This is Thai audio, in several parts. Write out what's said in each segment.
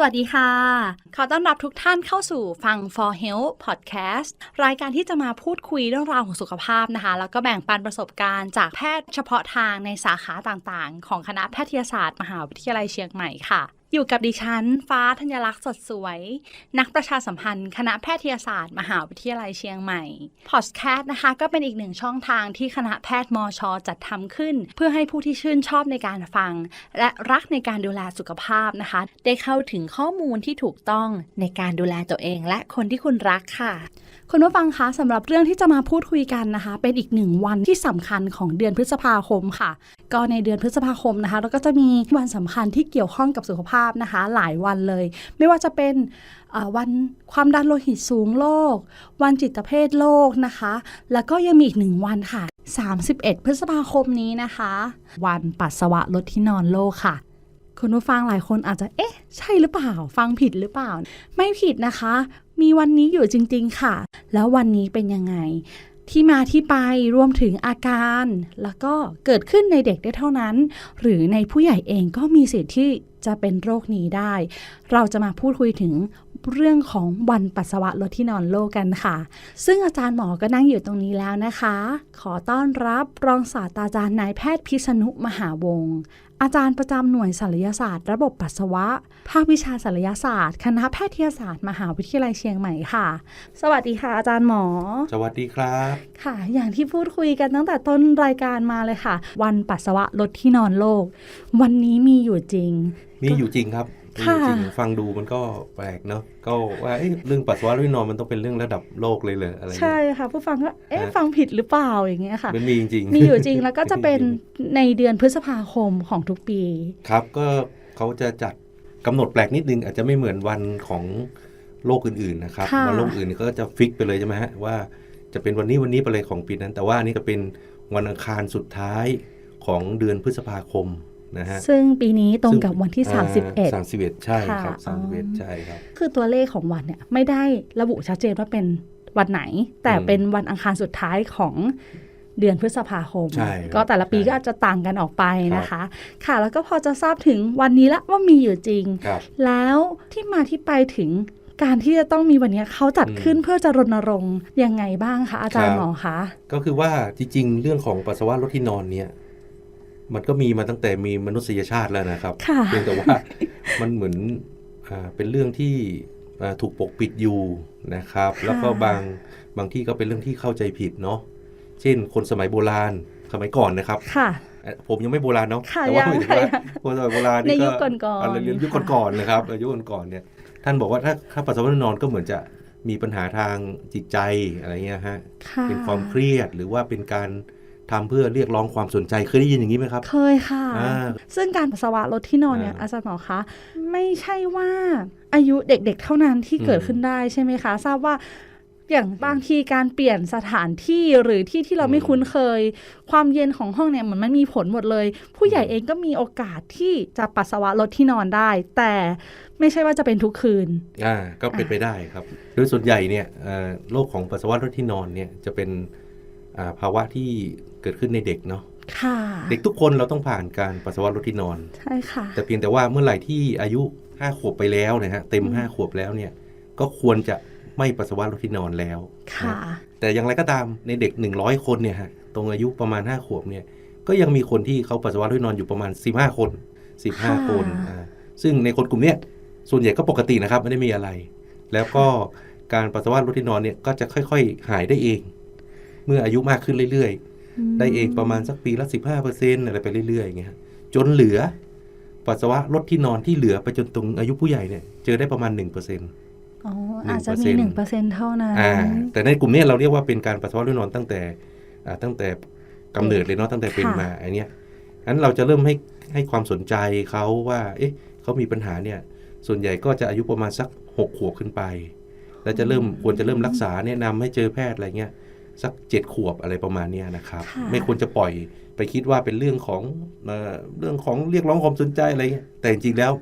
สวัสดีค่ะ ขอต้อนรับทุกท่านเข้าสู่ฟัง For Health Podcast รายการที่จะมาพูดคุยเรื่องราวของสุขภาพนะคะ แล้วก็แบ่งปันประสบการณ์จากแพทย์เฉพาะทางในสาขาต่างๆ ของคณะแพทยศาสตร์ มหาวิทยาลัยเชียงใหม่ค่ะ อยู่กับดิฉัน ฟ้าธัญลักษณ์สดสวย นักประชาสัมพันธ์ คณะแพทยศาสตร์ มหาวิทยาลัยเชียงใหม่ พอดแคสต์นะคะ ก็เป็นอีกหนึ่งช่องทางที่คณะแพทย์มชจัดทำขึ้น เพื่อให้ผู้ที่ชื่นชอบในการฟัง และรักในการดูแลสุขภาพนะคะ ได้เข้าถึงข้อมูลที่ถูกต้องในการดูแลตัวเอง และคนที่คุณรักค่ะ คุณผู้ฟังคะสำหรับเรื่องที่จะมาพูดคุยกันนะคะ เป็นอีกหนึ่งวันที่สำคัญของเดือนพฤษภาคมค่ะ ก็ในเดือนพฤษภาคมนะคะ เราก็จะมีวันสำคัญที่เกี่ยวข้องกับสุขภาพนะคะ หลายวันเลย ไม่ว่าจะเป็นวันความดันโลหิตสูงโลก วันจิตเภทโลกนะคะ แล้วก็ยังมีอีกหนึ่งวันค่ะ 31 พฤษภาคมนี้นะคะ วันปัสสาวะลดที่นอนโลกค่ะ คุณผู้ฟังหลายคนอาจจะเอ๊ะ ใช่หรือเปล่า ฟังผิดหรือเปล่า ไม่ผิดนะคะ มีวันนี้อยู่จริง ๆ ค่ะ แล้ววันนี้เป็นยังไง ที่มาที่ไปรวมถึงอาการ แล้วก็เกิดขึ้นในเด็กได้เท่านั้น หรือในผู้ใหญ่เองก็มีสิทธิ์ที่จะเป็นโรคนี้ได้ เราจะมาพูดคุยถึง เรื่องของวันปัสสาวะลดที่นอนโลกกันค่ะ ซึ่งอาจารย์หมอก็นั่งอยู่ตรงนี้แล้วนะคะ ขอต้อนรับรองศาสตราจารย์นายแพทย์พิษณุมหาวงศ์อาจารย์ประจำหน่วยศัลยศาสตร์ ระบบปัสสาวะ ภาควิชาศัลยศาสตร์ คณะแพทยศาสตร์ มหาวิทยาลัยเชียงใหม่ค่ะ สวัสดีค่ะ อาจารย์หมอ สวัสดีครับ ค่ะ อย่างที่พูดคุยกันตั้งแต่ต้นรายการมาเลยค่ะ วันปัสสาวะลดที่นอนโลก วันนี้มีอยู่จริง มีอยู่จริงครับมีค่ะอยู่ จริงฟังดูมันก็แปลกเนาะก็ว่าเอ๊ะเรื่องปัสสาวะและนอนมันต้องเป็นเรื่องระดับโลกเลยเลยอะไรเงี้ยใช่ค่ะ ผู้ฟังก็เอ๊ะฮะฟังผิดหรือเปล่าอย่างเงี้ยค่ะมันมีจริงๆมีอยู่จริงแล้วก็จะเป็นในเดือนพฤษภาคมของทุกปี ครับก็เขาจะจัดกำหนดแปลกนิดนึงอาจจะไม่เหมือนวันของโลกอื่นๆนะครับค่ะวันโลกอื่นก็จะฟิกไปเลยใช่ไหมฮะว่าจะเป็นวันนี้วันนี้ไปเลยของปีนั้น แต่ว่าอันนี่ก็เป็นวันอังคารสุดท้ายของเดือนพฤษภาคม นะฮะซึ่งปีนี้ตรงกับซึ่วันที่อ่า31 31 ใช่ครับค่ะอ๋อ31 ใช่ครับ คือตัวเลขของวันเนี่ยไม่ได้ระบุชัดเจนว่าเป็นวันไหน แต่อืมเป็นวันอังคารสุดท้ายของเดือนพฤษภาคมใช่ครับก็แต่ละปีใช่ก็อาจจะต่างกันออกไปนะคะ ค่ะ แล้วก็พอจะทราบถึงวันนี้ละว่ามีอยู่จริงครับแล้วที่มาที่ไปถึงการที่จะต้องมีวันเนี้ยเขาจัดอืมขึ้นเพื่อจะรณรงค์ยังไงบ้างคะอาจารย์ครับหมอคะก็คือว่าจริงๆ เรื่องของปัสสาวะลดที่นอนเนี่ย มันก็มีมาตั้งแต่มีมนุษยชาติแล้วนะครับค่ะเพียงแต่ว่ามันเหมือนอ่าเป็นเรื่องที่อ่าถูกปกปิดอยู่นะครับ แล้วก็บางบางที่ก็เป็นเรื่องที่เข้าใจผิดเนาะเช่น คนสมัยโบราณสมัยก่อนนะครับค่ะเอ่อผมยังไม่โบราณเนาะค่ะแต่ว่ายังหมายถึงว่าค่ะคนสมัยโบราณในนี่ยุก็คก่อนๆเาเรียนยุคค่ะก่อนๆนะครับยุคก่อนๆเนี่ยท่านบอกว่าถ้าถ้าปัสสาวะลดที่นอนก็เหมือนจะมีปัญหาทางจิตใจอะไรเงี้ยฮะค่ะเป็นความเครียดหรือว่าเป็นการ ทำเพื่อเรียกร้องความสนใจเคยได้ยินอย่างนี้ไหมครับ เคยค่ะอ่าซึ่งการปัสสาวะลดที่นอนเนี่ยอ่าอาจารย์หมอคะ ไม่ใช่ว่าอายุเด็กๆเท่านั้นที่เกิดอืมขึ้นได้ใช่ไหมคะ ทราบว่าอย่างบางทีการเปลี่ยนสถานที่หรือที่ที่เราไม่อืมคุ้นเคย ความเย็นของห้องเนี่ยเหมือนมันมีผลหมดเลย ผู้ใหญ่อืมเองก็มีโอกาสที่จะปัสสาวะลดที่นอนได้ แต่ไม่ใช่ว่าจะเป็นทุกคืนอ่าก็เป็นไปได้ครับ โดยส่วนใหญ่เนี่ยเอ่อโรคของปัสสาวะลดที่นอนเนี่ยจะเป็นอ่าภาวะที่เกิดขึ้นในเด็กเนาะค่ะเด็กทุกคนเราต้องผ่านการปัสสาวะลดที่นอนใช่ค่ะ แต่เพียงแต่ว่าเมื่อไหร่ที่อายุ5ขวบไปแล้วนะฮะเต็มอืม5ขวบแล้วเนี่ย ก็ควรจะไม่ปัสสาวะลดที่นอนแล้วค่ะนะแต่อย่างไรก็ตามในเด็ก100คนเนี่ยฮะตรงอายุประมาณ5ขวบเนี่ย ก็ยังมีคนที่เขาปัสสาวะลดที่นอนอยู่ประมาณ15คน15คนอ่าซึ่งในคนกลุ่มเนี้ยส่วนใหญ่ก็ปกตินะครับไม่ได้มีอะไร แล้วก็การปัสสาวะลดที่นอนเนี่ยก็จะค่อย ๆ หายได้เอง เมื่ออายุมากขึ้นเรื่อยๆ ได้เองประมาณสักปีละ 15%อะไรไปเรื่อยๆอย่างเงี้ยฮะจนเหลือ ปัสสาวะลดที่นอนที่เหลือไปจนตรงอายุผู้ใหญ่เนี่ยเจอได้ประมาณ 1%อ๋ออาจจะมีหนึ่งเปอร์เซ็นต์เท่านั้นอ่าแต่ในกลุ่มเนี้ยเราเรียกว่าเป็นการปัสสาวะลดที่นอนตั้งแต่อ่าตั้งแต่กำเนิดเลยเนาะตั้งแต่เป็นค่ะมาอันเนี้ยงั้นเราจะเริ่มให้ให้ความสนใจเขาว่า เอ๊ะเขามีปัญหาเนี่ย ส่วนใหญ่ก็จะอายุประมาณสักหกขวบขึ้นไป แล้วจะเริ่มควรจะเริ่มรักษาแนะนำให้เจอแพทย์อะไรเงี้ย สักเจ็ดขวบอะไรประมาณเนี้ยนะครับค่ะไม่ควรจะปล่อยไปคิดว่าเป็นเรื่องของเอ่อเรื่องของเรียกร้องความสนใจอะไรเงี้ยแต่จริงๆแล้ว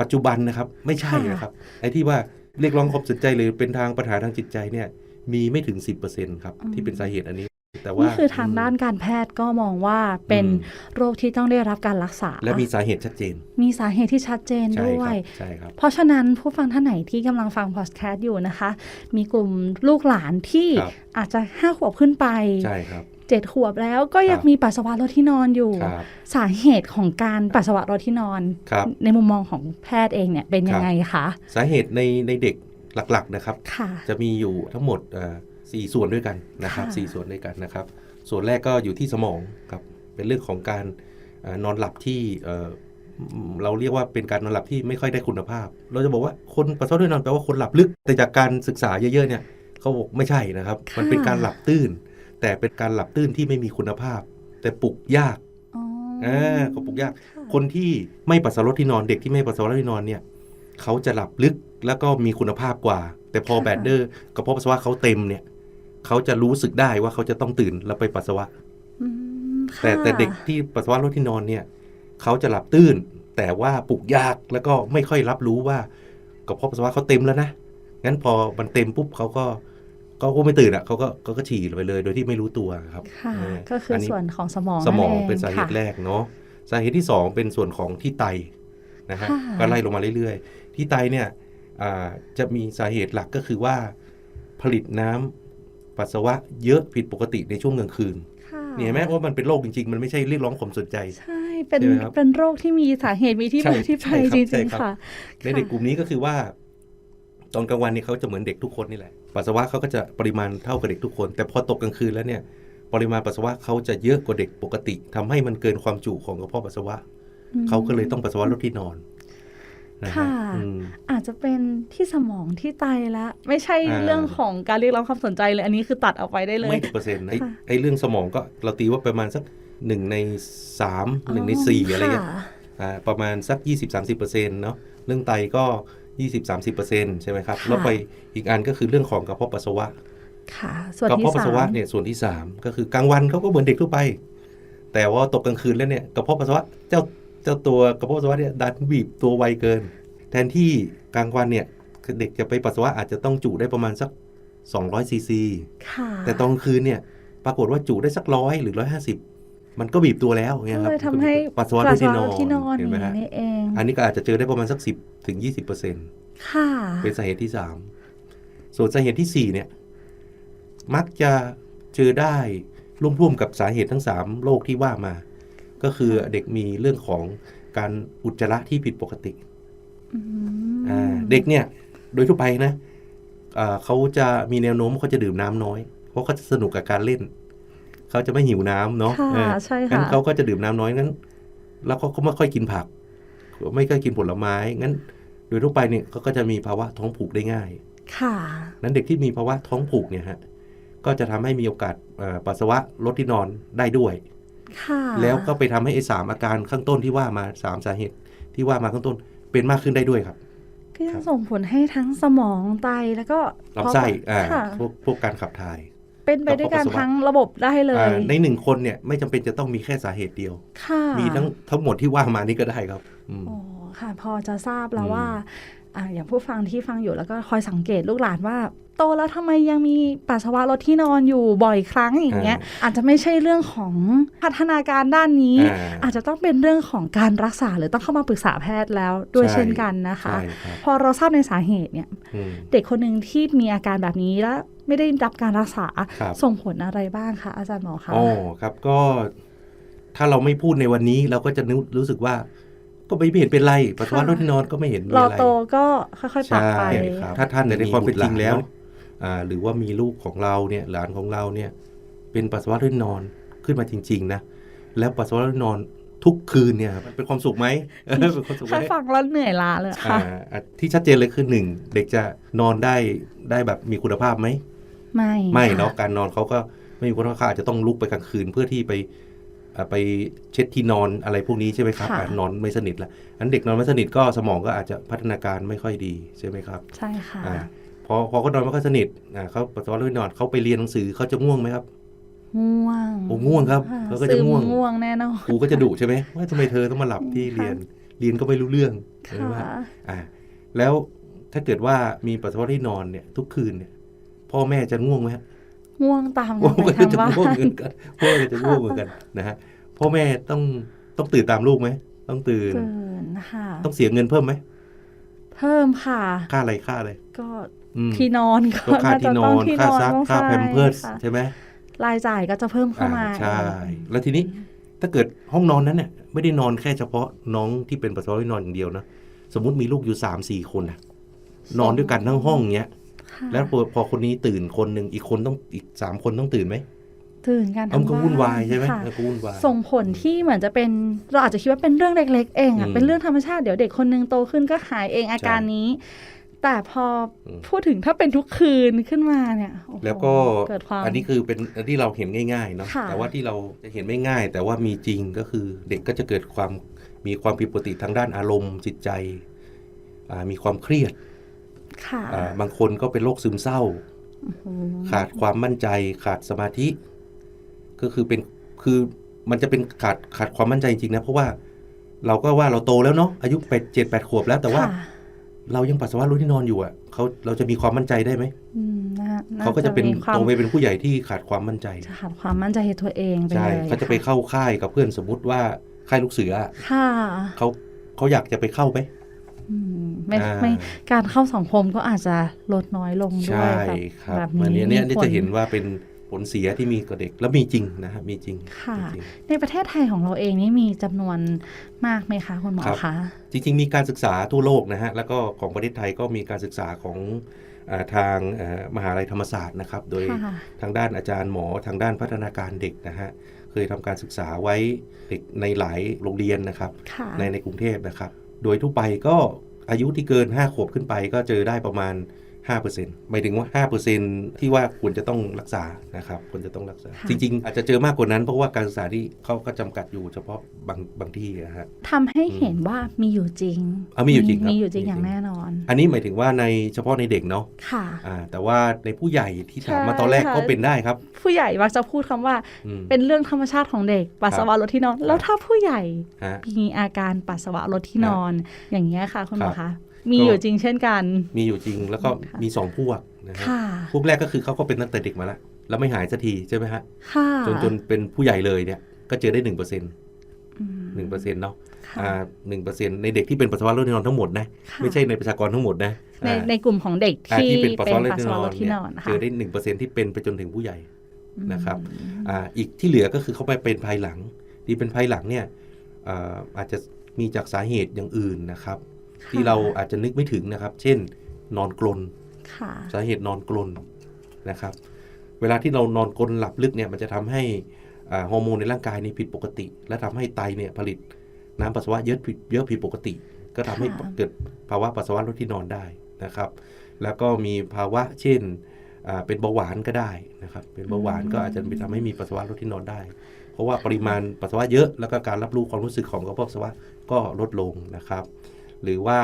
ปัจจุบันนะครับไม่ใช่นะครับไอ้ที่ว่าเรียกร้องความสนใจหรือเป็นทางปัญหาทางจิตใจเนี่ยมีไม่ถึง 10%ครับที่เป็นสาเหตุอันนี้ แต่ว่านี่คือทางด้านการแพทย์ก็มองว่าเป็นอืมโรคที่ต้องได้รับการรักษา และมีสาเหตุชัดเจน มีสาเหตุที่ชัดเจนใช่ด้ควรัยบใช่ครับเพราะฉะนั้นผู้ฟังท่านไหนที่กำลังฟังพอดแคสต์อยู่นะคะ มีกลุ่มลูกหลานที่ครับอาจจะห้าขวบขึ้นไปใช่ครับเจ็ดขวบแล้วก็ยังครับมีปัสสาวะรถที่นอนอยู่ครับสาเหตุของการปัสสาวะรถที่นอนครับในมุมมองของแพทย์เองเนี่ยเป็นยังไงคะ สาเหตุในในเด็กหลักๆนะครับค่ะจะมีอยู่ทั้งหมด เอ่อสี่ส่วนด้วยกันนะครับค่ะสี่ส่วนด้วยกันนะครับ ส่วนแรกก็อยู่ที่สมองครับเป็นเรื่องของการเอ่อนอนหลับที่เอ่อเราเรียกว่าเป็นการนอนหลับที่ไม่ค่อยได้คุณภาพ เราจะบอกว่าคนปัสสาวะด้วยนอนแปลว่าคนหลับลึก แต่จากการศึกษาเยอะๆเนี่ยเขาบอกไม่ใช่นะครับ มันเป็นการหลับตื้นแต่เป็นการหลับตื้นที่ไม่มีคุณภาพ แต่ปลุกยาก อ๋ออ่าก็ปลุกยากค่ะคนที่ไม่ปัสสาวะที่นอนเด็กที่ไม่ปัสสาวะที่นอนเนี่ยเขาจะหลับลึกแล้วก็มีคุณภาพกว่า แต่พอค่ะ แบดเดอร์กระเพาะปัสสาวะเขาเต็มเนี่ย เขาจะรู้สึกได้ว่าเขาจะต้องตื่นแล้วไปปัสสาวะอืมแต่ค่ะแต่เด็กที่ปัสสาวะรถที่นอนเนี่ย เขาจะหลับตื้นแต่ว่าปลุกยากแล้วก็ไม่ค่อยรับรู้ว่ากระเพาะปัสสาวะเขาเต็มแล้วนะงั้นพอมันเต็มปุ๊บเขาก็เขาก็ไม่ตื่นอะเขาก็เขาก็ฉี่ไปเลย โดยที่ไม่รู้ตัวครับค่ะเออก็คืออนนี้ส่วนของสมองสมองนั่นเป็นสาเหตุค่ะแรกเนาะสาเหตุที่สองเป็นส่วนของที่ไตนะฮะค่ะก็ไล่ลงมาเรื่อยๆ ที่ไตเนี่ยอ่าจะมีสาเหตุหลักก็คือว่าผลิตน้ำ ปัสสาวะเยอะผิดปกติในช่วงกลางคืนค่ะเนี่ยเห็นไหมว่ามันเป็นโรคจริง ๆ มันไม่ใช่เรียกร้องความสนใจ ใช่ เป็นใช่ไหมครับเป็นโรคที่มีสาเหตุมีที่ใช่มาที่ไปใช่ครับจใช่ริงครับๆค่ะในเด็กกลุ่มนี้ก็คือว่า ตอนกลางวันเนี่ยเขาจะเหมือนเด็กทุกคนนี่แหละ ปัสสาวะเขาก็จะปริมาณเท่ากับเด็กทุกคน แต่พอตกกลางคืนแล้วเนี่ย ปริมาณปัสสาวะเขาจะเยอะกว่าเด็กปกติทำให้มันเกินความจุของกระเพาะปัสสาวะอืมเขาก็เลยต้องปัสสาวะลดที่นอนนะฮะ ค่ะอืมอาจจะเป็นที่สมองที่ไตแล้วไม่ใช่อ่าเรื่องของการเรียกร้องความสนใจเลย อันนี้คือตัดเอาไปได้เลยไม่กี่เปอร์เซ็นต์ไอ้ค่ะไอ้เรื่องสมองก็เราตีว่าประมาณสักหนึ่งในสามหนึ่งในสี่อะไรเงี้ยค่อ่าประมาณสัก 20-30%เนาะเรื่องไตก็ 20-30%ใช่ไหมครับ แล้วไปอีกอันก็คือเรื่องของกระเพาะปัสสาวะค่ะส่วนกระที่เพาะปัสสาสาวะมเนี่ยส่วนที่ 3 ก็คือกลางวันเขาก็เหมือนเด็กทั่วไป แต่ว่าตกกลางคืนแล้วเนี่ยกระเพาะปัสสาวะเจ้าเจ้าตัวกระเพาะปัสสาวะเนี่ยดันบีบตัวไวเกิน แทนที่กลางวันเนี่ยเด็กจะไปปัสสาวะอาจจะต้องจุได้ประมาณสัก 200ซีซีค่ะแต่ตอนกลางคืนเนี่ยปรากฏว่าจุได้สักร้อยหรือร้อยห้าสิบมันก็บีบตัวแล้วเงี้ยคก็รับเลยทำให้ปัสสาวะด้วยที่นอนที่นอนเห็นไหมอย่างฮะนี้นี่เองอันนี้ก็อาจจะเจอได้ประมาณสักสิบถึงยี่สิบเปอร์เซ็นต์ค่ะเป็นสาเหตุที่สามส่วนสาเหตุที่สี่เนี่ย มักจะเจอได้ร่วมๆกับสาเหตุทั้งสามโรคที่ว่ามา ก็คือเด็กมีเรื่องของการอุจจาระที่ผิดปกติอืมอ่าเด็กเนี่ยโดยทั่วไปนะอ่าเขาจะมีแนวโน้มเขาจะดื่มน้ำน้อย เพราะเขาจะสนุกกับการเล่น เขาจะไม่หิวน้ำเนาะค่ะเออใช่งั้นค่ะเขาก็จะดื่มน้ำน้อยงั้น แล้วเขาก็ไม่ค่อยกินผัก ไม่ค่อยกินผลไม้งั้น โดยทั่วไปเนี่ยเขาก็จะมีภาวะท้องผูกได้ง่าย ค่ะนั้นเด็กที่มีภาวะท้องผูกเนี่ยฮะก็จะทำให้มีโอกาสเอ่อปัสสาวะลดที่นอนได้ด้วยค่ะ แล้วก็ไปทำให้ไอ้สามอาการข้างต้นที่ว่ามาสามสาเหตุที่ว่ามาข้างต้นเป็นมากขึ้นได้ด้วยครับก็ยังส่งผลให้ทั้งสมองไตแล้วก็ลำไส้อ่าค่ะพวกพวกการขับถ่าย เป็นไปด้วยกันกระเพาะปัสสาวะทั้งระบบได้เลยอ่าในหนึ่งคนเนี่ยไม่จำเป็นจะต้องมีแค่สาเหตุเดียวค่ะมีทั้งทั้งหมดที่ว่ามานี่ก็ได้ครับอืมโอ้ค่ะ พอจะทราบแล้วอืมว่า อ่าอย่างผู้ฟังที่ฟังอยู่แล้วก็คอยสังเกตลูกหลานว่าโตแล้วทำไมยังมีปัสสาวะรถที่นอนอยู่บ่อยครั้งอย่างเงี้ย อาจจะไม่ใช่เรื่องของพัฒนาการด้านนี้อ่าอาจจะต้องเป็นเรื่องของการรักษาหรือต้องเข้ามาปรึกษาแพทย์แล้วด้วยใช่เช่นกันนะคะใช่ครับพอเราทราบในสาเหตุเนี่ยอืมเด็กคนหนึ่งที่มีอาการแบบนี้แล้วไม่ได้รับการรักษาครับส่งผลอะไรบ้างคะอาจารย์หมอคะอ๋อครับก็ถ้าเราไม่พูดในวันนี้เราก็จะนึกรู้สึกว่า ก็ไม่เห็นเป็นไรปัสสาวะลดที่นอนก็ไม่เห็นมีรออะไรโตก็ค่อยๆปรับไปใช่ครับถ้าท่านในความเป็นจริงแล้วอ่าหรือว่ามีลูกของเราเนี่ยหลานของเราเนี่ยเป็นปัสสาวะลื่นนอนขึ้นมาจริง ๆ นะ แล้วปัสสาวะลื่นนอนทุกคืนเนี่ยมันเป็นความสุขไหมเออเป็นความสุขไหม แค่ฟังแล้วเหนื่อยล้าเลยค่ะ อ่าอะที่ชัดเจนเลยคือหนึ่งเด็กจะนอนได้ได้แบบมีคุณภาพไหมไม่ไม่ค่เนาะการนอนเขาก็ไม่มีคุณภาพเขาอาจจะต้องลุกไปกลางคืนเพื่อที่ไปอ่า ไปเช็ดที่นอนอะไรพวกนี้ใช่ไหมครับค่ะอ่านอนไม่สนิทละอันเด็กนอนไม่สนิทก็สมองก็อาจจะพัฒนาการไม่ค่อยดีใช่ไหมครับ ใช่ค่ะอ่าพอพอเขานอนไม่ค่อยสนิทอ่าเขาปัสสาวะไม่นอนเขาไปเรียนหนังสือเขาจะง่วงไหมครับง่วงโอ้ง่วงครับค่ะเขาก็จะซึมง่วงง่วงแน่นอนครูก็จะดุใช่ไหมว่าทำไมเธอต้องมาหลับที่ค่ะเรียนเรียนก็ไม่รู้เรื่องใช่ไหมค่ะอ่าแล้วถ้าเกิดว่ามีปัสสาวะที่นอนเนี่ยทุกคืนเนี่ยพ่อแม่จะง่วงไหมฮะ ง่วงตามพ่อกันไปแม่ทำจะบ้าง่วงนเหมือนกันพ่อแม่จะง่วงเหมือนกันนะฮะพ่อแม่ต้องต้องตื่นตามลูกไหมต้องตื่นตื่นค่ะต้องเสียเงินเพิ่มไหมเพิ่มค่ะ ค่าอะไรค่าอะไรก็อืมที่นอนก็ก็ค่าน่าที่จะนต้อองนที่นค่าอนซักต้องค่าใช่แพมเพิร์สค่ะใช่ไหมรายจ่ายก็จะเพิ่มเข้ามาอ่ใช่เองแล้วทีนี้ถ้าเกิดห้องนอนนั้นเนี่ยไม่ได้นอนแค่เฉพาะน้องที่เป็นปัสสาวะที่นอนอย่างเดียวนะสมมุติมีลูกอยู่สามสี่คนนะนอนด้วยกันทั้งห้องเงี้ยค่ะ แล้วพอพอคนนี้ตื่นคนหนึ่งอีกคนต้องอีกสามคนต้องตื่นไหมตื่นกันเอามันก็ทั้งวุ่นวายใช่ไหมค่ะมันก็วุ่นวายส่งผลที่เหมือนจะเป็นเราอาจจะคิดว่าเป็นเรื่องเล็กๆเองอะอืมเป็นเรื่องธรรมชาติเดี๋ยวเด็กคนนึงโตขึ้นก็หายเองอาการนี้ แต่พออมพูดถึงถ้าเป็นทุกคืนขึ้นมาเนี่ยโอ้โหแล้วก็เกิดความอันนี้คือเป็นอันที่เราเห็นง่ายๆเนาะค่ะแต่ว่าที่เราจะเห็นไม่ง่าย แต่ว่ามีจริงก็คือเด็กก็จะเกิดความมีความผิดปกติทางด้านอารมณ์จิตใจอ่ามีความเครียดค่ะอ่า บางคนก็เป็นโรคซึมเศร้าอืมขาดความมั่นใจขาดสมาธิ ก็คือเป็นคือมันจะเป็นขาดขาดความมั่นใจจริงๆนะ เพราะว่าเราก็ว่าเราโตแล้วเนาะอายุแปดเจ็ดแปดขวบแล้วแต่ว่าค่ะเรายังปัสสาวะรู้ที่นอนอยู่อะเขาเราจะมีความมั่นใจได้ไหมอืมน่น่เขาก็จะเป็นมีความโตไปเป็นผู้ใหญ่ที่ขาดความมั่นใจจะขาดความมั่นใจในตัวเองไปใช่เลยเขาจะไปเข้าค่ายกับเพื่อนสมมติว่าค่ายลูกเสืออะค่ะเขาเขาอยากจะไปเข้าไหมอืม ไม่อ่าไม่การเข้าสังคมก็อาจจะลดน้อยลงด้วใช่ยแบบครับแบบอันนี้เนี้ยเนี่ยมีผลจะเห็นว่าเป็นผลเสียที่มีกับเด็กแล้วมีจริงนะฮะมีจริงค่ะมีจริงในประเทศไทยของเราเองนี่มีจำนวนมากไหมคะคุณหมอครับคะจริง ๆ มีการศึกษาทั่วโลกนะฮะแล้วก็ของประเทศไทยก็มีการศึกษาของอาทางเอ่อมหาลัยธรรมศาสตร์นะครับ โดยค่ะทางด้านอาจารย์หมอทางด้านพัฒนาการเด็กนะฮะเคยทำการศึกษาไว้เด็กในหลายโรงเรียนนะครับค่ะในในกรุงเทพนะครับ โดยทั่วไปก็ อายุที่เกิน 5 ขวบขึ้นไปก็เจอได้ประมาณ 5%หมายถึงว่า 5%ที่ว่าควรจะต้องรักษานะครับควรจะต้องรักษาค่ะจริง ๆ อาจจะเจอมากกว่านั้น เพราะว่าการศึกษาที่เขาก็จำกัดอยู่เฉพาะบางบางที่นะฮะทำให้เห็นว่ามีอยู่จริงอะมีอยู่จริงครับมีอยู่จริงมีจริงอย่างแน่นอน อันนี้หมายถึงว่าในเฉพาะในเด็กเนาะค่ะอ่าแต่ว่าในผู้ใหญ่ที่ถามมาใช่ตอนแรกค่ะก็เป็นได้ครับ ผู้ใหญ่มักจะพูดคำว่าอืมเป็นเรื่องธรรมชาติของเด็กปัสสาวะลดที่นอน แล้วถ้าผู้ใหญ่ฮะมีอาการปัสสาวะลดที่นอน อย่างนี้ยค่ะคุณหมอครัคะบ มีก็อยู่จริงเช่นกัน มีอยู่จริงแล้วก็ค่ะมีสองพวกนะฮะค่ะพวกแรกก็คือเขาก็เป็นตั้งแต่เด็กมาแล้วแล้วไม่หายสักทีใช่ไหมฮะค่ะจนจนเป็นผู้ใหญ่เลยเนี่ย ก็เจอได้หนึ่งเปอร์เซ็นต์อืมหนึ่งเปอร์เซ็นต์เนาะค่ะอ่าหนึ่งเปอร์เซ็นต์ในเด็กที่เป็นปัสสาวะลดที่นอนทั้งหมดนะค่ะไม่ใช่ในประชากรทั้งหมดนะ ในอ่าในกลุ่มของเด็กอ่าที่ที่เป็นเป็ปัสนสาวะลดปัสที่สานวะอลนดที่เนี่ยนอนเจค่ะอได้หนึ่งเปอร์เซ็นต์ที่เป็นไปจนถึงผู้ใหญ่อืมนะครับอ่าอีกที่เหลือก็คือเขาไปเป็นภายหลัง ที่เป็นภายหลังเนี่ยอ่าอาจจะมีจากสาเหตุอย่างอื่นนะครับค่ะ ที่เราอาจจะนึกไม่ถึงนะครับ เช่น นอนกลนค่ะสาเหตุนอนกลนนะครับ เวลาที่เรานอนกลนหลับลึกเนี่ยมันจะทำให้อ่าฮอร์โมนในร่างกายนี่ผิดปกติ และทำให้ไตเนี่ยผลิตน้ำปัสสาวะเยอะผิดเยอะผิดปกติ ก็ทำให้ค่ะเกิดภาวะปัสสาวะลดที่นอนได้นะครับ แล้วก็มีภาวะเช่นอ่าเป็นเบาหวานก็ได้นะครับ เป็นเบาหวานก็อาจจะไปทำให้มีปัสสาวะลดที่นอนได้ เพราะว่าปริมาณปัสสาวะเยอะแล้วก็การรับรู้ความรู้สึกของกระเพาะปัสสาวะก็ลดลงนะครับ หรือว่า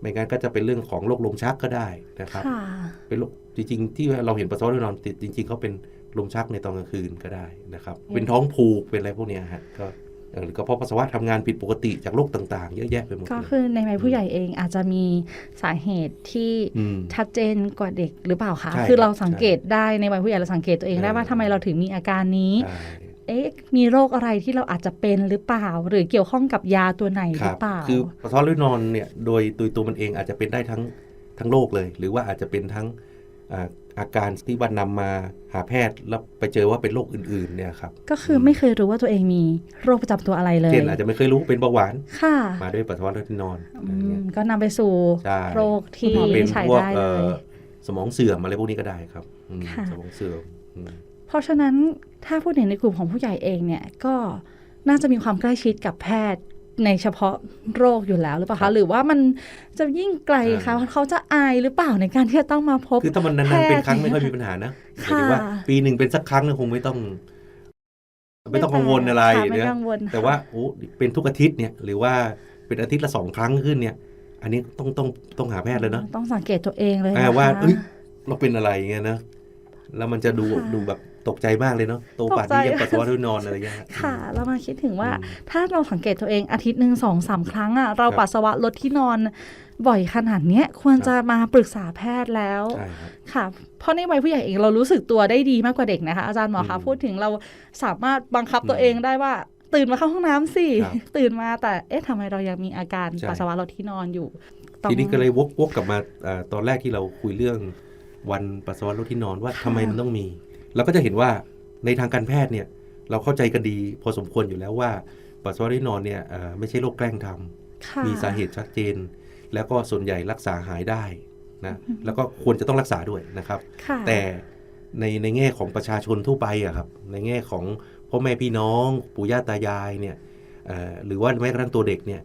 ไม่งั้นก็จะเป็นเรื่องของโรคลมชักก็ได้นะครับค่ะเป็นโรคจริงๆ ที่เราเห็นปัสสาวะแน่นอนติดจริง ๆเขาเป็นลมชักในตอนกลางคืนก็ได้นะครับ เป็นท้องผูกเป็นอะไรพวกเนี้ยฮะก็เอ่อหรือกระเพาะปัสสาวะทำงานผิดปกติจากโรคต่างๆ เยอะแยะไปหมดก็เลยคือในวัยผู้ใหญ่เองอาจจะมีสาเหตุที่อืมชัดเจนกว่าเด็กหรือเปล่าคะใช่คือเราครับสังเกตได้ในวัยผู้ใหญ่เราสังเกตตัวเองได้เออว่าทำไมเราถึงมีอาการนี้ใช่ เอ๊ะมีโรคอะไรที่เราอาจจะเป็นหรือเปล่า หรือเกี่ยวข้องกับยาตัวไหนหครืรัอบเปล่า คือปัสสาวะเลือดนอนเนี่ยโดยตัวตัวมันเองอาจจะเป็นได้ทั้งทั้งโรคเลย หรือว่าอาจจะเป็นทั้งอ่าอาการที่ว่านำมาหาแพทย์แล้วไปเจอว่าเป็นโรคอื่นๆเนี่ยครับก็คือไม่เคยรู้ว่าตัวเองมีโรคประจำตัวอะไรเลยเช่นอาจจะไม่เคยรู้เป็นเบาหวานค่ะมาด้วยปัสสาวะเลือดที่นอนอะไรอืเงี้มยก็นำไปสู่ใช่โรคที่มาเป็นใช้พวกได้เอ่เลอยสมองเสื่อมอะไรพวกนี้ก็ได้ครับอืมค่ะสมองเสื่อมอืม เพราะฉะนั้นถ้าพูดถึงในกลุ่มของผู้ใหญ่เองเนี่ยก็น่าจะมีความใกล้ชิดกับแพทย์ในเฉพาะโรคอยู่แล้วหรือเปล่าครัคะบหรือว่ามันจะยิ่งไกลคะอ่าเขาจะอายหรือเปล่าในการที่จะต้องมาพบคือถ้ามันนานๆเป็นครั้งไม่ค่อยมีปัญหานะหมายถึงว่าค่ะปีหนึ่งเป็นสักครั้งเนี่ยคงไม่ต้อง ไม่ต้องกังวลอะไรค่ะไม่นะกังวลแต่ว่าโอ้เป็นทุกอาทิตย์เนี่ย หรือว่าเป็นอาทิตย์ละสองครั้งขึ้นเนี่ย อันนี้ต้องต้องต้องหาแพทย์เลยเนาะต้องสังเกตตัวเองเลยอ่านะคะว่าเอ้ยเราเป็นอะไรเงี้ยนะแล้วมันจะดูค่ะดูแบบ ตกใจมากเลยเนาะโตป่านตกใจนี้ยังปัสสาวะด้วยนอนอะไรเงี้ยค่ะ เรามาคิดถึงว่าอืมถ้าเราสังเกตตัวเองอาทิตย์หนึ่งสองสามครั้งอะเราครับปัสสาวะลดที่นอนบ่อยขนาดเนี้ยควรครับจะมาปรึกษาแพทย์แล้วใช่ครับค่ะเพราะในวัยผู้ใหญ่เองเรารู้สึกตัวได้ดีมากกว่าเด็กนะคะ อาจารย์หมอคะอืมพูดถึงเราสามารถบังคับตัวอืมเองได้ว่าตื่นมาเข้าห้องน้ำสิครับตื่นมาแต่เอ๊ะทำไมเรายังมีอาการใช่ปัสสาวะลดที่นอนอยู่ต้องทีนี้ก็เลยวกวกกลับมาอ่าตอนแรกที่เราคุยเรื่องวันปัสสาวะลดที่นอนว่าทำไมมันต้องมี เราก็จะเห็นว่าในทางการแพทย์เนี่ยเราเข้าใจกันดีพอสมควรอยู่แล้วว่าปัสสาวะลดที่นอนเนี่ยอ่าไม่ใช่โรคแกล้งทำค่ะมีสาเหตุชัดเจน แล้วก็ส่วนใหญ่รักษาหายได้นะแล้วก็ควรจะต้องรักษาด้วยนะครับค่ะแต่ในในแง่ของประชาชนทั่วไปอะครับในแง่ของพ่อแม่พี่น้องปู่ย่าตายายเนี่ยเอ่อหรือว่าแม้กระทั่งตัวเด็กเนี่ย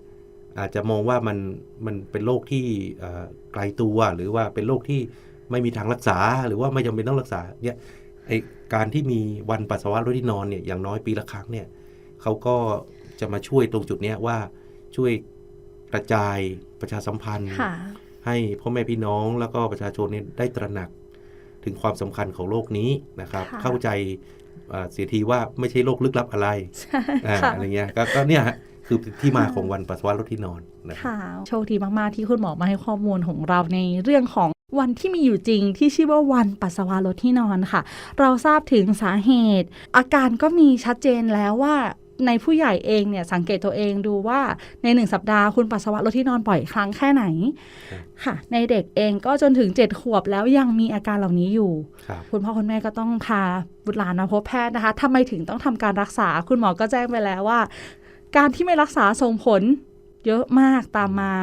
อาจจะมองว่ามันมันเป็นโรคที่เอ่อไกลตัวหรือว่าเป็นโรคที่ไม่มีทางรักษาหรือว่าไม่จำเป็นต้องรักษาเนี่ย ไอการที่มีวันปัสสาวะลดที่นอนเนี่ยอย่างน้อยปีละครั้งเนี่ยเขาก็จะมาช่วยตรงจุดเนี้ยว่าช่วยกระจายประชาสัมพันธ์ค่ะให้พ่อแม่พี่น้องแล้วก็ประชาชนเนี่ยได้ตระหนักถึงความสำคัญของโรคนี้นะครับค่ะเข้าใจอ่าเสียทีว่าไม่ใช่โรคลึกลับอะไรใช่อ่าค่ะอะไรเงี้ยก็ก็เนี่ยฮะคือที่มาของวันปัสสาวะลดที่นอนนะครับค่ะโชคดีมาก ๆ ที่คุณหมอมาให้ข้อมูลของเราในเรื่องของ วันที่มีอยู่จริงที่ชื่อว่าวันปัสสาวะลดที่นอนค่ะ เราทราบถึงสาเหตุ อาการก็มีชัดเจนแล้วว่าในผู้ใหญ่เองเนี่ยสังเกตตัวเองดูว่าในหนึ่งสัปดาห์คุณปัสสาวะลดที่นอนบ่อยครั้งแค่ไหนค่ะ ในเด็กเองก็จนถึงเจ็ดขวบแล้วยังมีอาการเหล่านี้อยู่ คุณพ่อคุณแม่ก็ต้องพาบุตรหลานมาพบแพทย์นะคะทำไมถึงต้องทำการรักษา คุณหมอก็แจ้งไปแล้วว่า การที่ไม่รักษาส่งผลเยอะมากตามมา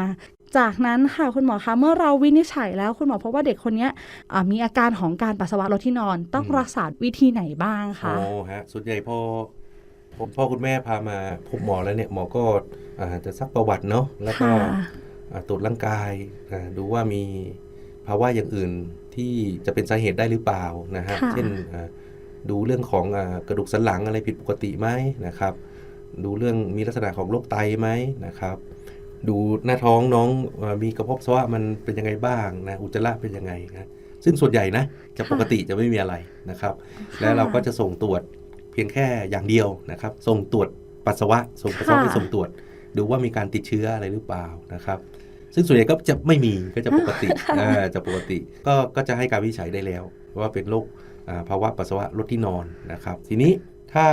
จากนั้นค่ะคุณหมอคะเมื่อเราวินิจฉัยแล้วคุณหมอพบว่าเด็กคนเนี้ยอ่ามีอาการของการปัสสาวะลดที่นอนต้องอืมรักษาวิธีไหนบ้างคะโอ้ฮะส่วนใหญ่พอพอพ่อคุณแม่พามาพบหมอแล้วเนี่ยหมอก็อ่าจะซักประวัติเนาะแล้วก็ค่ะอ่าตรวจร่างกายอ่าดูว่ามีภาวะอย่างอื่นที่จะเป็นสาเหตุได้หรือเปล่านะฮะค่ะเช่นอ่าดูเรื่องของอากระดูกสันหลังอะไรผิดปกติไหมนะครับ ดูเรื่องมีลักษณะของโรคไตไหมนะครับ ดูหน้าท้องน้องเออมีกระเพาะปัสสาวะมันเป็นยังไงบ้างนะอุจจาระเป็นยังไงนะซึ่งส่วนใหญ่นะจะปกติจะไม่มีอะไรนะครับ แล้วเราก็จะส่งตรวจเพียงแค่อย่างเดียวนะครับ ส่งตรวจปัสสาวะ ส่งปัสสาวะค่ะไปส่งตรวจ ดูว่ามีการติดเชื้ออะไรหรือเปล่านะครับ ซึ่งส่วนใหญ่ก็จะไม่มีก็จะปกติอ่าจะปกติก็ก็จะให้การวินิจฉัยได้แล้ว ว่าเป็นโรคอ่าภาวะปัสสาวะลดที่นอนนะครับ ทีนี้ถ้า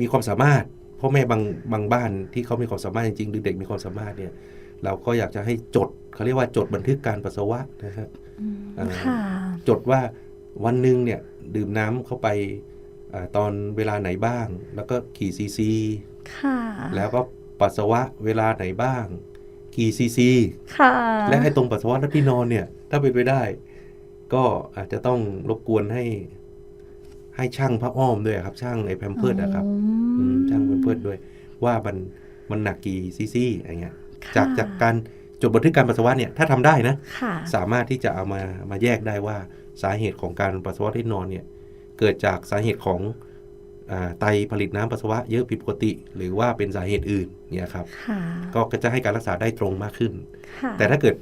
มีความสามารถ พ่อแม่บางบางบ้านที่เขามีความสามารถจริงๆหรือเด็กมีความสามารถเนี่ยเราก็อยากจะให้จดเขาเรียกว่าจดบันทึกการปัสสาวะนะฮะอืมอ่าค่ะจดว่าวันหนึ่งเนี่ยดื่มน้ำเข้าไปอาตอนเวลาไหนบ้าง แล้วก็กี่ซีซีค่ะแล้วก็ปัสสาวะเวลาไหนบ้าง กี่ซีซีค่ะและไอ้ตรงปัสสาวะและที่นอนเนี่ย ถ้าเป็นไปได้ ก็อาจจะต้องรบกวนให้ ให้ช่างพระอ้อมด้วยครับ ช่างไอ้แพมเพิร์ดนะครับอืมมช่างแพมเพิร์ดด้วย ว่ามันมันหนักกี่ซีซีอะไรเงี้ยค่ะจากจากการจดบันทึกการปัสสาวะเนี่ยถ้าทำได้นะค่ะสามารถที่จะเอามามาแยกได้ว่าสาเหตุของการปัสสาวะที่นอนเนี่ยเกิดจากสาเหตุของอาไตผลิตน้ำปัสสาวะเยอะผิดปกติ หรือว่าเป็นสาเหตุอื่นเนี่ยครับค่ะก็ก็จะให้การรักษาได้ตรงมากขึ้นค่ะแต่ถ้าเกิด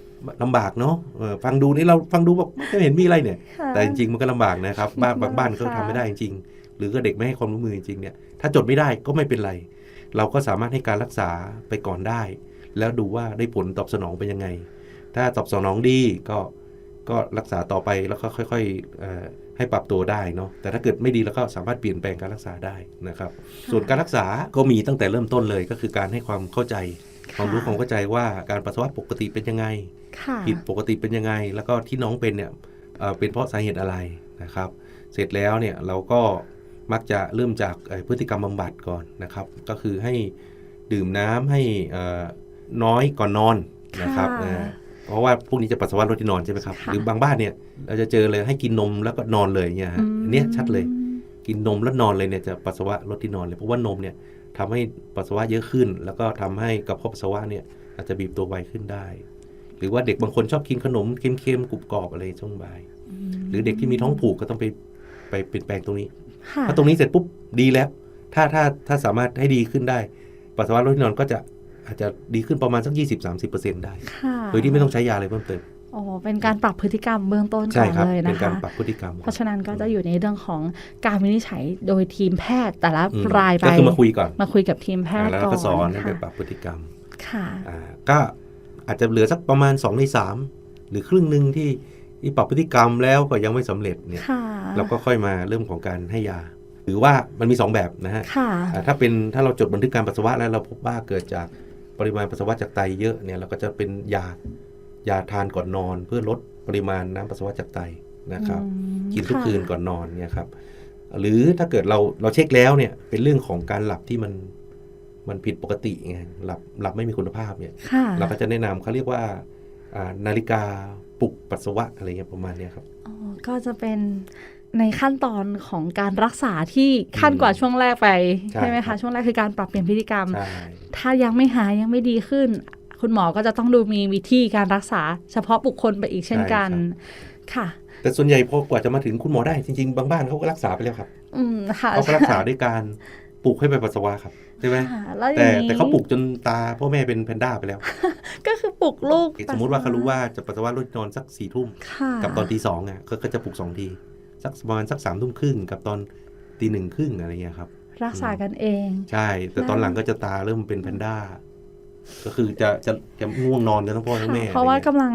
ลำบากเนาะเออฟังดูนี่เราฟังดูแบบไม่เห็นมีอะไรเนี่ยค่ะแต่จริงๆมันก็ลำบากนะครับบ้านบางบ้านก็ค่ะทำไม่ได้จริงๆหรือก็เด็กไม่ให้ความร่วมมือจริงๆเนี่ยถ้าจดไม่ได้ก็ไม่เป็นไร เราก็สามารถให้การรักษาไปก่อนได้ แล้วดูว่าได้ผลตอบสนองเป็นยังไง ถ้าตอบสนองดีก็ก็รักษาต่อไปแล้วก็ค่อยๆเอ่อให้ปรับตัวได้เนาะแต่ถ้าเกิดไม่ดีแล้วก็สามารถเปลี่ยนแปลงการรักษาได้นะครับ ส่วนการรักษาก็มีตั้งแต่เริ่มต้นเลยก็คือการให้ความเข้าใจ ความรู้ความเข้าใจว่าการปัสสาวะปกติเป็นยังไงค่ะผิดปกติเป็นยังไง แล้วก็ที่น้องเป็นเนี่ยเอ่อเป็นเพราะสาเหตุอะไรนะครับ เสร็จแล้วเนี่ยเราก็มักจะเริ่มจากเอ่อพฤติกรรมบำบัดก่อนนะครับ ก็คือให้ดื่มน้ำให้เอ่อน้อยก่อนนอนนะครับค่ะเอ่อเพราะว่าพวกนี้จะปัสสาวะลดที่นอนใช่ไหมครับค่ะหรือบางบ้านเนี่ยเราจะเจอเลยให้กินนมแล้วก็นอนเลยเนี่ยฮะอันเนี้ยชัดเลยกินนมแล้วนอนเลยเนี่ยจะปัสสาวะลดที่นอนเลยเพราะว่านมเนี่ย ทำให้ปัสสาวะเยอะขึ้น แล้วก็ทำให้กระเพาะปัสสาวะเนี่ยอาจจะบีบตัวไวขึ้นได้ หรือว่าเด็กบางคนชอบกินขนมเค็มๆกรุบกรอบอะไรช่วงบ่าย หรือเด็กที่มีท้องผูกก็ต้องไปไปเปลี่ยนแปลงตรงนี้ค่ะถ้าตรงนี้เสร็จปุ๊บดีแล้ว ถ้าถ้าถ้าสามารถให้ดีขึ้นได้ ปัสสาวะลดที่นอนก็จะอาจจะดีขึ้นประมาณสัก 20-30%ได้ค่ะโดยที่ไม่ต้องใช้ยาอะไรเพิ่มเติม โอ้เป็นการปรับพฤติกรรมเบื้องต้นก่ใช่อนครับเลยเป็นะนการคะปรับพฤติกรรม เพราะฉะนั้นก็จะอยู่ในเรื่องของการวินิจฉัยโดยทีมแพทย์แต่ละอืมรายไปก็คือมาคุยก่อนมาคุยกับทีมแพทย์แล้วก่อนก็สอนให้ไปค่ะปรับพฤติกรรมค่ะอ่าก็อาจจะเหลือสักประมาณ2ใน3หรือครึ่งหนึ่งที่ที่ปรับพฤติกรรมแล้วก็ยังไม่สำเร็จเนี่ยค่ะเราก็ค่อยมาเริ่มของการให้ยา หรือว่ามันมี 2 แบบนะฮะค่ะอ่าถ้าเป็นถ้าเราจดบันทึกการปัสสาวะแล้วเราพบว่าเกิดจากปริมาณปัสสาวะจากไตเยอะเนี่ยเราก็จะเป็นยา ยาทานก่อนนอน เพื่อลดปริมาณน้ำปัสสาวะจากไตนะครับอืมกินทุกค่ะคืนก่อนนอนเนี่ยครับ หรือถ้าเกิดเราเราเช็คแล้วเนี่ยเป็นเรื่องของการหลับที่มันมันผิดปกติไงหลับหลับไม่มีคุณภาพเนี่ยค่ะเราก็จะแนะนำเขาเรียกว่าอ่านาฬิกาปลุกปัสสาวะอะไรเงี้ยประมาณเนี้ยครับอ๋อก็จะเป็นในขั้นตอนของการรักษาที่ขั้นกว่าช่วงแรกไป ใช่ใช่ไหมครัคะบช่วงแรกคือการปรับเปลี่ยนพฤติกรรมใช่ถ้ายังไม่หายยังไม่ดีขึ้น คุณหมอก็จะต้องดูมีวิธีการรักษา เฉพาะบุคคลไปอีกเช่นกันค่ะ แต่ส่วนใหญ่พอกว่าจะมาถึงคุณหมอได้จริง ๆ บางบ้านเขาก็รักษาไปแล้วครับ อืมค่ะเขาก็รักษาด้วยการปลุกให้ไปปัสสาวะครับใช่ไหมค่ะแล้วอแต่ย่างนี้แต่เขาปลุกจนตาพ่อแม่เป็นแพนด้าไปแล้ว ก็คือปลุกลูก สมมุติว่าเขารู้ว่าจะปัสสาวะรถนอนสักสี่ทุ่มค่ะกับตอนตีสองอะก็ก็จะปลุกสองที สักประมาณสักสามทุ่มครึ่งกับตอนตีหนึ่งครึ่งอะไรเงี้ยครับ รักษากันเอง ใช่ แต่ตอนหลังก็จะตาเริ่มเป็นแพนด้า ก็คือจะจะจะง่วงนอนกันทั้งพ่อทั้งแม่ค่ะเพราะว่าอไงี้ยกำลัง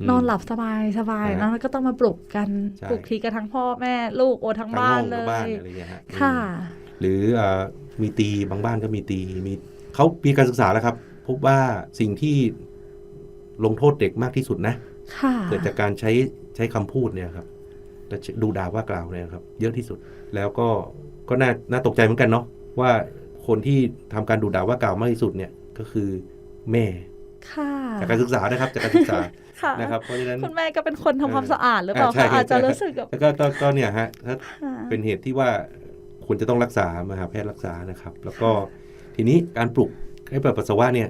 อืมนอนหลับสบายสบายอ่าแล้วก็ต้องมาปลุกกันใช่ปลุกทีกันทั้งพ่อแม่ลูกโอทั้งทั้งบ้าห้นองเลทั้งบ้านยอะไรเงี้ยฮะค่ะอืมหรือเอ่อมีตีบางบ้านก็มีตีมีเขามีการศึกษาแล้วครับ พบว่าสิ่งที่ลงโทษเด็กมากที่สุดนะค่ะเกิดจากการใช้ใช้คำพูดเนี่ยครับและดูด่าว่ากล่าวเนี่ยครับ เยอะที่สุดแล้วก็ก็น่าน่าตกใจเหมือนกันเนาะว่าคนที่ทำการดูด่าว่ากล่าวมากที่สุดเนี่ยก็คือ แม่ค่ะจากการศึกษานะครับจากการศึกษาค่ะนะครับเพราะฉะนั้นคุณแม่ก็เป็นคนทำความสะอาดหรือเปล่าอ่าใช่คะอาจจะใช่รู้สึกแบบแล้วก็ก็ก็เนี่ยฮะถ้าค่ะเป็นเหตุที่ว่าควรจะต้องรักษามาหาแพทย์รักษานะครับ แล้วก็ทีนี้การปลุกให้แบบปัสสาวะเนี่ย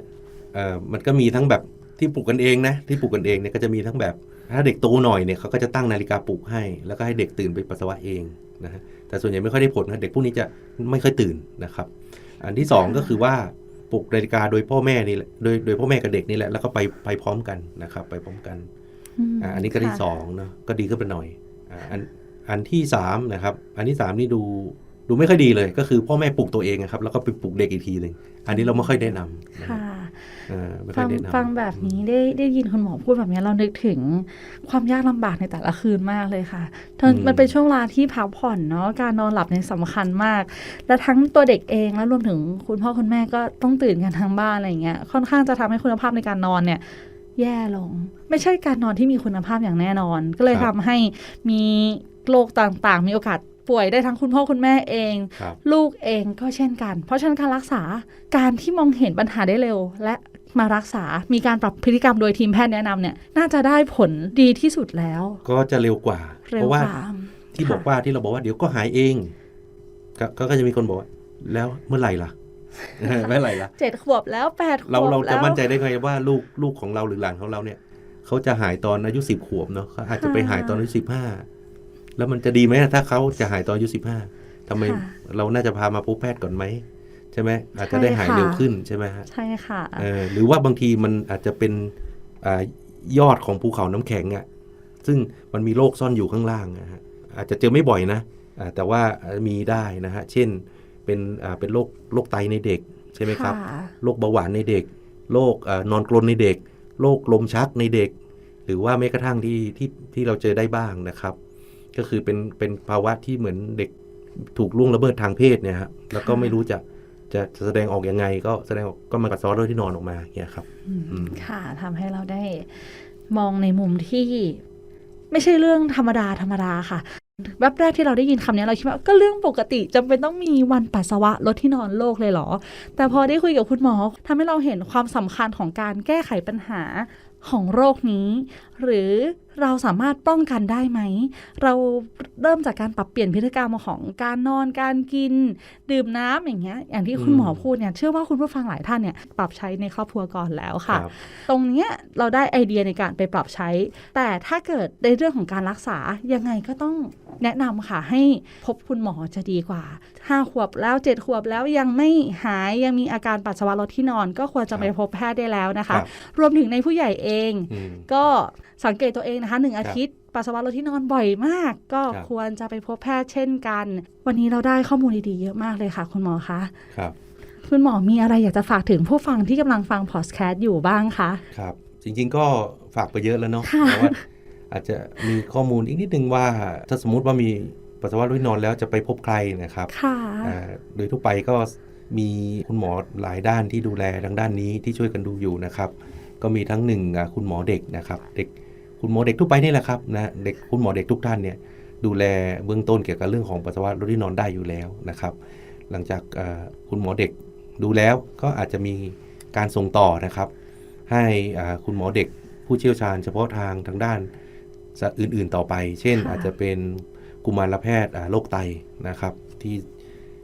เอ่อมันก็มีทั้งแบบที่ปลุกกันเองนะที่ปลุกกันเองเนี่ยก็จะมีทั้งแบบถ้าเด็กโตหน่อยเนี่ยเขาก็จะตั้งนาฬิกาปลุกให้ แล้วก็ให้เด็กตื่นไปปัสสาวะเองนะฮะแต่ส่วนใหญ่ไม่ค่อยได้ผลนะเด็กพวกนี้จะไม่ค่อยตื่นนะครับ อันที่สองก็คือว่า ปลุกนาฬิกาโดยพ่อแม่นี่แหละโดยโดยพ่อแม่กับเด็กนี่แหละแล้วก็ไปไปพร้อมกันนะครับ ไปพร้อมกันมอ่าอันนี้ก็ที่ค่ะสองเนาะก็ดีขึ้นไปหน่อยอ่าอันอันที่สามนะครับ อันที่สามนี่ดู ดูไม่ค่อยดีเลย ก็คือพ่อแม่ปลุกตัวเองนะครับ แล้วก็ไปปลุกเด็กอีกทีหนึ่งอันนี้เราไม่ค่อยแนะนำนะค่ะอ่าไม่ค่ฟัอยงแนะนำฟังแบบนี้ได้ได้ยินคุณหมอพูดแบบนี้เรานึกถึงความยากลำบากในแต่ละคืนมากเลยค่ะทั้งมันเป็นช่วงเวลาที่พักผ่อนเนาะการนอนหลับเนี่ยสำคัญมาก และทั้งตัวเด็กเองแล้วรวมถึงคุณพ่อคุณแม่ก็ต้องตื่นกันทั้งบ้านอะไรอย่างเงี้ยค่อนข้างจะทำให้คุณภาพในการนอนเนี่ยแย่ลง ไม่ใช่การนอนที่มีคุณภาพอย่างแน่นอน ก็เลยครัทำบให้มีโรคต่างๆ มีโอกาส ป่วยได้ทั้งคุณพ่อคุณแม่เองครับลูกเองก็เช่นกัน เพราะฉะนั้นการรักษาการที่มองเห็นปัญหาได้เร็ว และมารักษา มีการปรับพฤติกรรมโดยทีมแพทย์แนะนำเนี่ย น่าจะได้ผลดีที่สุดแล้ว ก็จะเร็วกว่าเร็เพวราะว่ากว่าที่ค่ะบอกว่าที่เราบอกว่าเดี๋ยวก็หายเองก็ก็ก็จะมีคนบอกว่าแล้วเมื่อไหร่ล่ะเมื่อไหร่ล่ะเจ็ดขวบแล้วแปดขวบเราเราแล้จะวมั่นใจได้ไงว่าลูกลูกของเราหรือหลานของเราเนี่ยเขาจะหายตอนอายุสิบขวบเนาะเขาอาจจะไปหายตอนอายุสิบห้า แล้วมันจะดีไหมถ้าเขาจะหายตอนอายุสิบห้าทำไมค่ะเราน่าจะพามาพบแพทย์ก่อนไหมใช่ไหมอาจจะได้หายใช่ค่ะเร็วขึ้นใช่ไหมฮะใช่ค่ะเออหรือว่าบางทีมันอาจจะเป็นอายอดของภูเขาน้ำแข็งอะ่ะซึ่งมันมีโรคซ่อนอยู่ข้างล่างอะฮะอาจจะเจอไม่บ่อยนะอ่าแต่ว่ามีได้นะฮะเช่นเป็นอ่าเป็นโรคโรคไตในเด็กใช่ไหมครับค่ะโรคเบาหวานในเด็กโรคเอ่อนอนกรนในเด็กโรคลมชักในเด็ก หรือว่าแม้กระทั่งที่ที่ที่เราเจอได้บ้างนะครับ ก็คือเป็นเป็นภาวะที่เหมือนเด็กถูกล่วงละเมิดทางเพศเนี่ยฮะแล้วก็ไม่รู้จะจะจะแสดงออกยังไง ก็แสดงออกก็มากับซอสด้วยที่นอนออกมาเนี่ยครับอืมอืมค่ะทำให้เราได้มองในมุมที่ไม่ใช่เรื่องธรรมดาธรรมดาค่ะแวบแรกที่เราได้ยินคำนี้เราคิดว่าก็เรื่องปกติจำเป็นต้องมีวันปัสสาวะลดที่นอนโลกเลยเหรอ แต่พอได้คุยกับคุณหมอทำให้เราเห็นความสำคัญของการแก้ไขปัญหาของโรคนี้ หรือเราสามารถป้องกันได้ไหม เราเริ่มจากการปรับเปลี่ยนพฤติกรรมของการนอนการกิน ดื่มน้ำอย่างเงี้ย อย่างที่คุณหมอพูดเนี่ยเชื่อว่าคุณผู้ฟังหลายท่านเนี่ยปรับใช้ในครอบครัวก่อนแล้วค่ะครับตรงเนี้ยเราได้ไอเดียในการไปปรับใช้ แต่ถ้าเกิดในเรื่องของการรักษายังไงก็ต้องแนะนำค่ะให้พบคุณหมอจะดีกว่าห้าขวบแล้วเจ็ดขวบแล้วยังไม่หายยังมีอาการปัสสาวะลดที่นอน ก็ควรจะไปพบแพทย์ได้แล้วนะครัคะบรวมถึงในผู้ใหญ่เองอืมก็ สังเกตตัวเองนะคะหนึ่งอาทิตย์ปัสสาวะลดที่นอนบ่อยมาก ก็ครับควรจะไปพบแพทย์เช่นกัน วันนี้เราได้ข้อมูลดีๆเยอะมากเลยค่ะ คุณหมอคะครับคุณหมอมีอะไรอยากจะฝากถึงผู้ฟังที่กำลังฟังพอดแคสต์อยู่บ้างคะครับ จริงๆก็ฝากไปเยอะแล้วเนาะค่ะแต่ว่าอาจจะมีข้อมูลอีกนิดนึงว่า ถ้าสมมุติว่ามีปัสสาวะลดที่นอนแล้วจะไปพบใครนะครับค่ะอ่าโดยทั่วไปก็มีคุณหมอหลายด้านที่ดูแลทางด้านนี้ที่ช่วยกันดูอยู่นะครับ ก็มีทั้งหนึ่งอ่าคุณหมอเด็กนะครับ เด็ก คุณหมอเด็กทั่วไปนี่แหละครับนะเด็กคุณหมอเด็กทุกท่านเนี่ยดูแลเบื้องต้นเกี่ยวกับเรื่องของปัสสาวะลดที่นอนได้อยู่แล้วนะครับ หลังจากอ่าคุณหมอเด็กดูแล้วก็อาจจะมีการส่งต่อนะครับ ให้อ่าคุณหมอเด็กผู้เชี่ยวชาญ เฉพาะทางทางด้านสัตว์อื่นๆต่อไป เช่นค่ะอาจจะเป็นกุมารแพทย์อ่าโรคไตนะครับ ที่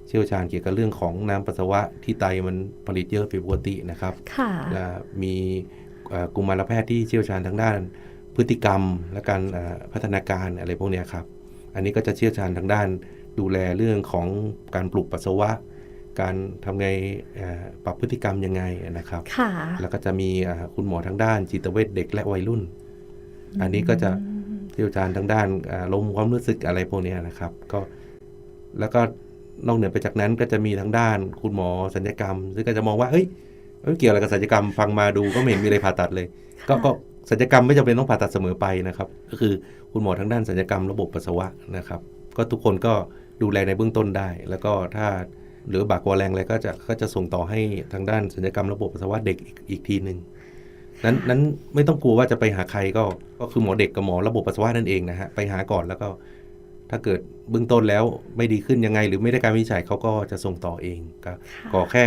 เชี่ยวชาญเกี่ยวกับเรื่องของน้ำปัสสาวะที่ไตมันผลิตเยอะผิดปกตินะครับค่ะและมีเอ่อกุมารแพทย์ที่เชี่ยวชาญทางด้าน พฤติกรรมและการเอ่อพัฒนาการอะไรพวกเนี้ยครับ อันนี้ก็จะเชี่ยวชาญทางด้านดูแลเรื่องของการปลุกปัสสาวะ การทำไงเอ่อปรับพฤติกรรมยังไงนะครับค่ะแล้วก็จะมีอ่าคุณหมอทางด้านจิตเวชเด็กและวัยรุ่น อันนี้ก็จะเชี่ยวชาญทางด้านอ่าลมความรู้สึกอะไรพวกเนี้ยนะครับ ก็แล้วก็นอกเหนือไปจากนั้นก็จะมีทางด้านคุณหมอสัญญกรรม ซึ่งก็จะมองว่าเฮ้ยเอ้ยเกี่ยวอะไรกับสัญญกรรมฟังมาดูก็ไม่เห็นมีอะไรผ่าตัดเลย ก็ก็ สัญญกรรมไม่จำเป็นต้องผ่าตัดเสมอไปนะครับ ก็คือคุณหมอทางด้านสัญญกรรมระบบปัสสาวะนะครับ ก็ทุกคนก็ดูแลในเบื้องต้นได้ แล้วก็ถ้าหรือบากกว่าแรงอะไรก็จะก็จะส่งต่อให้ทางด้านสัญญกรรมระบบปัสสาวะเด็กอีกอีกทีหนึ่งนั้นนั้นไม่ต้องกลัวว่าจะไปหาใครก็ก็คือหมอเด็กกับหมอระบบปัสสาวะนั่นเองนะฮะไปหาก่อนแล้วก็ ถ้าเกิดเบื้องต้นแล้วไม่ดีขึ้นยังไง หรือไม่ได้การวินิจฉัยเขาก็จะส่งต่อเองก็ขอแค่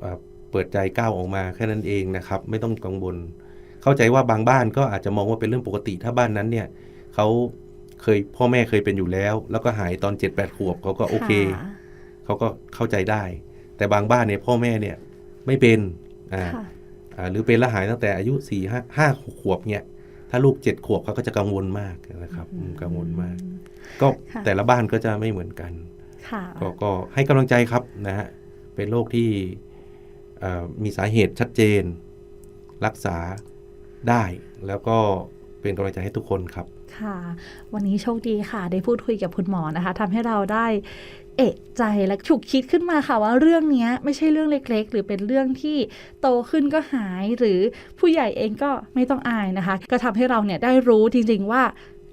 เอ่อเปิดใจก้าวออกมาแค่นั้นเองนะครับ ไม่ต้องกังวล เข้าใจว่าบางบ้านก็อาจจะมองว่าเป็นเรื่องปกติถ้าบ้านนั้นเนี่ยเขาเคยพ่อแม่เคยเป็นอยู่แล้ว แล้วก็หายตอน7จ็ดแปดขวบเขาก็โอเคค่ะเขาก็เข้าใจได้ แต่บางบ้านเนี่ยพ่อแม่เนี่ยไม่เป็นอ่าค่ะอ่าหรือเป็นแล้วหายตั้งแต่อายุ4ี่ห้าห้าขวบเนี่ยถ้าลูกเจ็ดขวบเขาก็จะกังวลมากนะครับอืมกังวลมาก ก็ค่ะแต่ละบ้านก็จะไม่เหมือนกันค่ะก็ก็ให้กำลังใจครับนะฮะเป็นโรคที่เอ่อมีสาเหตุชัดเจน รักษา ได้แล้วก็เป็นกำลังใจให้ทุกคนครับ ค่ะ วันนี้โชคดีค่ะ ได้พูดคุยกับคุณหมอนะคะทำให้เราได้เอะใจและฉุกคิดขึ้นมาค่ะว่าเรื่องเนี้ยไม่ใช่เรื่องเล็ก ๆ หรือเป็นเรื่องที่โตขึ้นก็หายหรือผู้ใหญ่เองก็ไม่ต้องอายนะคะ ก็ทำให้เราเนี่ยได้รู้จริงๆว่า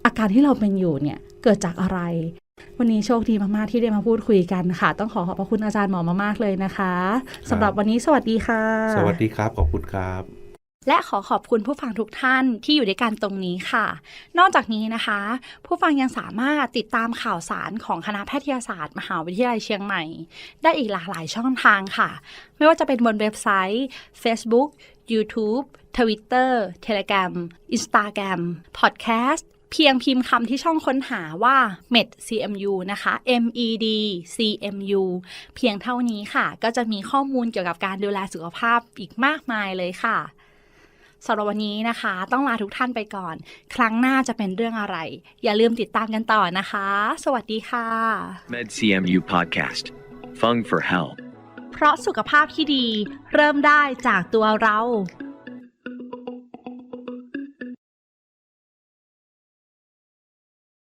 อาการที่เราเป็นอยู่เนี่ยเกิดจากอะไร วันนี้โชคดีมากๆที่ได้มาพูดคุยกันค่ะ ต้องขอขอบพระคุณอาจารย์หมอมากๆเลยนะคะสำหรับวันนี้สวัสดีค่ะ สวัสดีครับขอบคุณครับ และขอขอบคุณผู้ฟังทุกท่านที่อยู่ด้วยกันตรงนี้ค่ะ นอกจากนี้นะคะ ผู้ฟังยังสามารถติดตามข่าวสารของคณะแพทยศาสตร์ มหาวิทยาลัยเชียงใหม่ ได้อีกหลากหลายช่องทางค่ะ ไม่ว่าจะเป็นบนเว็บไซต์ Facebook YouTube Twitter Telegram Instagram Podcast เพียงพิมพ์คำที่ช่องค้นหาว่า med cmu นะคะ med cmu เพียงเท่านี้ค่ะ ก็จะมีข้อมูลเกี่ยวกับการดูแลสุขภาพอีกมากมายเลยค่ะ สำหรับวันนี้นะคะ ต้องลาทุกท่านไปก่อน ครั้งหน้าจะเป็นเรื่องอะไร อย่าลืมติดตามกันต่อนะคะ สวัสดีค่ะ MedCMU Podcast. Fung for Hell. เพราะสุขภาพที่ดี เริ่มได้จากตัวเรา